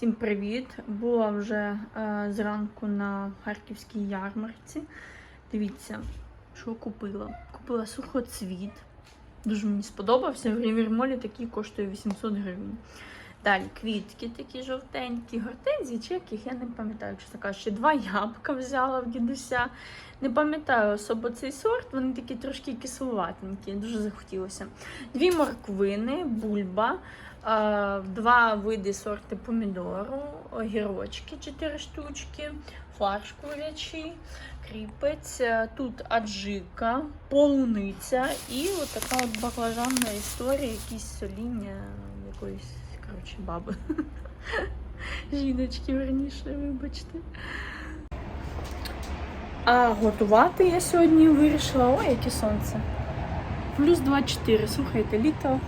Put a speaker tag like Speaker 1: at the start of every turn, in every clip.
Speaker 1: Всім привіт! Була вже е, зранку на харківській ярмарці. Дивіться, що купила. Купила сухоцвіт. Дуже мені сподобався. В Рівермолі такий коштує 800 гривень. Далі квітки такі жовтенькі, гортензії чи яких, я не пам'ятаю, чесно кажучи. Два ябка взяла в дідуся. Не пам'ятаю особо цей сорт, вони такі трошки кисловатенькі, дуже захотілося. Дві морквини, бульба, е, два види сорти помідору, огірочки 4 штучки, фарш курячий, кріпець, е, тут аджика, полуниця і така от баклажанна історія, якісь соління якоїсь коротше, баби. Жіночки, верніше, вибачте. А готувати я сьогодні вирішила. Ой, яке сонце. Плюс 24. Слухайте, літо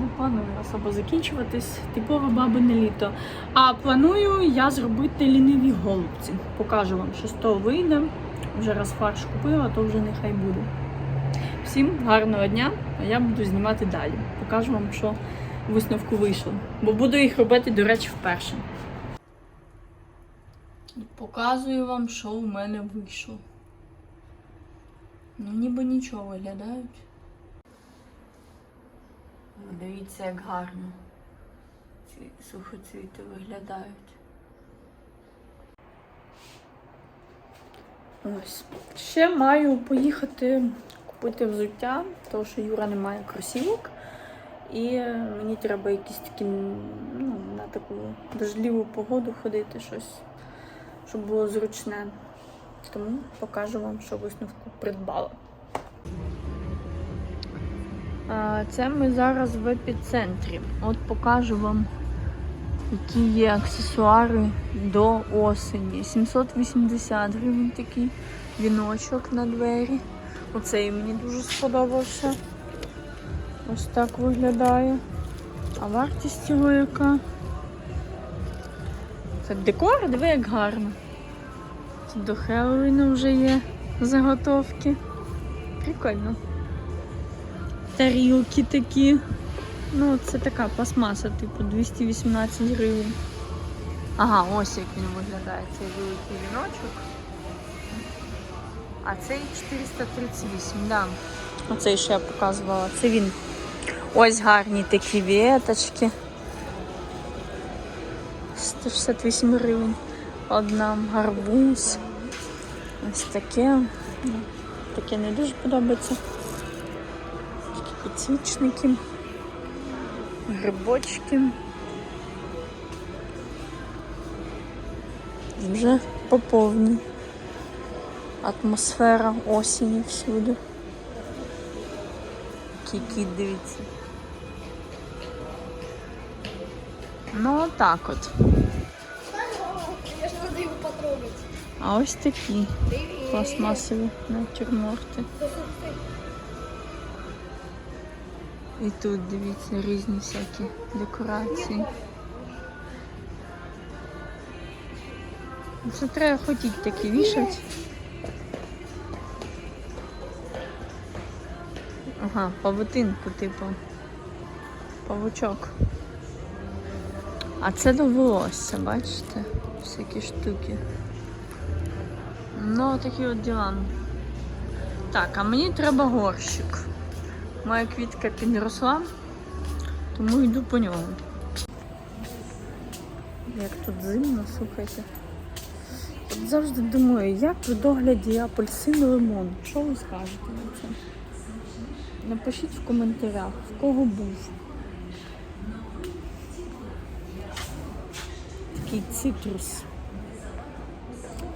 Speaker 1: не планую особо закінчуватись. Типове бабине літо. А планую я зробити ліниві голубці. Покажу вам, що з того вийде. Вже раз фарш купила, то вже нехай буде. Всім гарного дня, а я буду знімати далі. Покажу вам, що висновку вийшло. Бо буду їх робити, до речі, вперше. Показую вам, що у мене вийшло. Ну, ніби нічого виглядають. Дивіться, як гарно ці сухоцвіти виглядають. Ось. Ще маю поїхати купити взуття, тому що Юра не має кросівок. І мені треба якісь такі, ну, на таку дождливу погоду ходити щось, щоб було зручне. Тому покажу вам, що висновку придбала. Це ми зараз в епіцентрі. От покажу вам, які є аксесуари до осені. 780 гривень такий віночок на двері. Оцей мені дуже сподобався. Ось так виглядає. А вартість його яка? Це декор, диви, як гарно. Тут до Хеллоуіну вже є заготовки. Прикольно. Тарілки такі. Ну, це така пластмаса, типу 218 гривень. Ага, ось як він виглядає, цей великий віночок. А цей 438, да. Оцей, що я показувала, це він. Ось гарні такі віточки. 168 гривень. Одна гарбуз. Ось таке. Ну, Таке не дуже подобається. Такі підсвічники. Грибочки. Вже поповні. Атмосфера осені всюди. Кіт, дивіться. Ну, так от.
Speaker 2: Я ж надо его потрогать.
Speaker 1: А ось такі пластмасові натюрморти. І тут дивіться різні всякі декорації. Це треба хотіти такі вішати. Ага, павутинку, типу. Павучок. А це до волосся, бачите? Всякі штуки. Ну, такі от діла. Так, а мені треба горщик. Моя квітка підросла, тому йду по нього. Як тут зимно, слухайте. От завжди думаю, як в догляді апельсин лимон. Що ви скажете на це? Напишіть в коментарях, в кого був. Такий цитрус.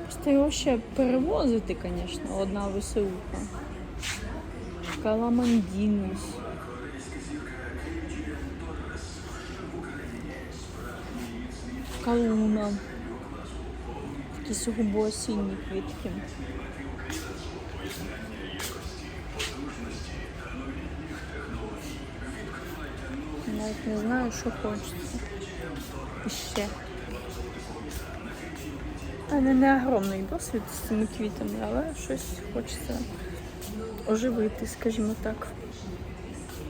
Speaker 1: Просто його ще перевозити, звісно, одна веселуха. Каламандінус. Калуна. Такі сугубо осінні квітки. Навіть не знаю, що хочеться. Ще. У мене не огромний досвід з цими квітами, але щось хочеться оживити, скажімо так,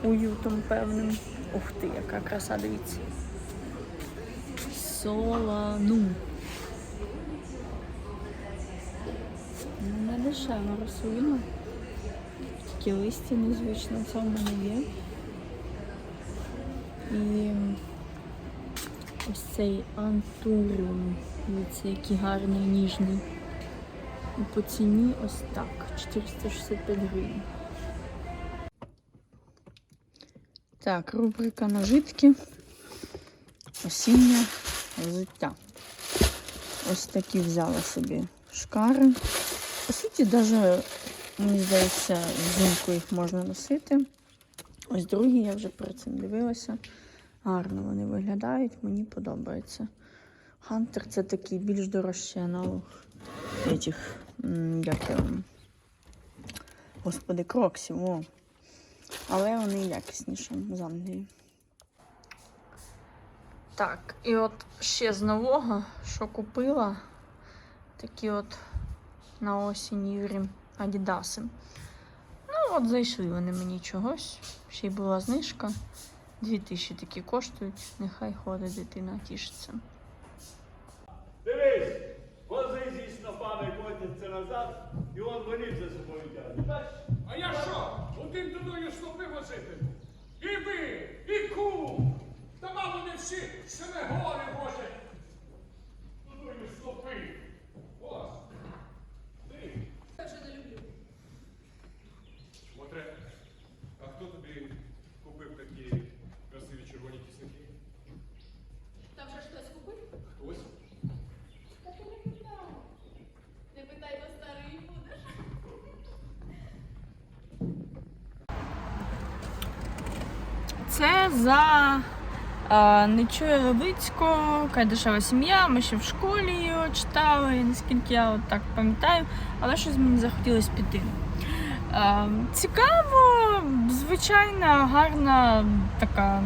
Speaker 1: уютом певним. Ух ти, яка краса, дивіться. Солону. Ну, Не дешева рослина. Такі листя незвично, в мене є. І ось цей антуріум. Дивіться, який гарний, ніжний. І по ціні ось так. 465 гривень. Так, рубрика нажитки. Осіннє взуття. Ось такі взяла собі шкари. По суті, навіть, мені здається, взимку їх можна носити. Ось другі, я вже перед цим дивилася. Гарно вони виглядають, мені подобається. Хантер це такий більш дорожчий аналог этих, як, господи, кроксів. О. Але вони якісніші з Англії. Так, і от ще з нового, що купила, такі от на осінь Юрі Адідаси. Ну, от зайшли вони мені чогось. Ще й була знижка. Дві тисячі такі коштують. Нехай ходить дитина, тішиться.
Speaker 3: Дивись, вози зі снопами пана котяться назад, і он волів за собою тягне.
Speaker 4: А я що? Один тудою снопи возитиму. І ви, і кум. Та мало не всі, ще не гори може. Тудою снопи. Ось. Ти. Я вже не люблю. Смотре, а хто тобі купив такі красиві червоні кисники?
Speaker 5: Там вже хтось купив?
Speaker 4: Хтось?
Speaker 5: Та ти не питай. Не питай, бо старий будеш.
Speaker 1: Це за е, Нечує Левицько, Кайдашева сім'я. Ми ще в школі його читали, наскільки я от так пам'ятаю, але щось мені захотілося піти. Е, цікаво, звичайна, гарна, така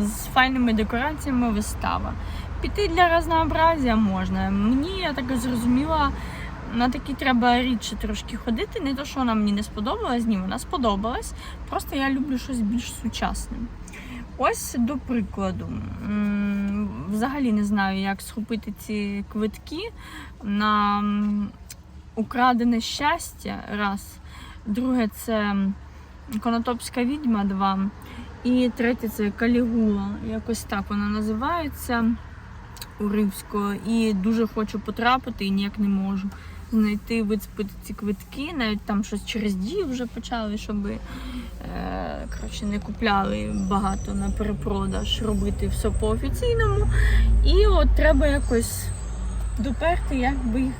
Speaker 1: з файними декораціями вистава. Піти для разнообразія можна. Мені, я так зрозуміла, на такі треба рідше трошки ходити. Не то, що вона мені не сподобалась, ні, вона сподобалась. Просто я люблю щось більш сучасне. Ось до прикладу. Взагалі не знаю, як схопити ці квитки на украдене щастя. Раз. Друге це Конотопська відьма 2. І третє це Калігула. Якось так вона називається у Ривського. І дуже хочу потрапити і ніяк не можу знайти, вицепити ці квитки. Навіть там щось через дію вже почали, щоб е, коротше, не купляли багато на перепродаж, робити все по офіційному. І от треба якось доперти, як би їх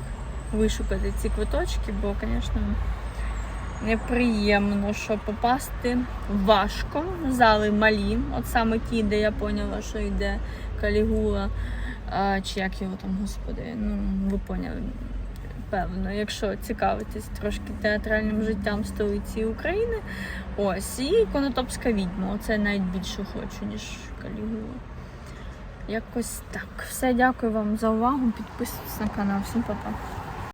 Speaker 1: вишукати, ці квиточки, бо, звісно, неприємно, що попасти важко. Зали малі, от саме ті, де я поняла, що йде Калігула. А, чи як його там, господи, ну ви поняли. Певно, якщо цікавитись трошки театральним життям столиці України. Ось, і Конотопська відьма. Оце навіть більше хочу, ніж Калігула. Якось так. Все, дякую вам за увагу. Підписуйтесь на канал. Всім па-па.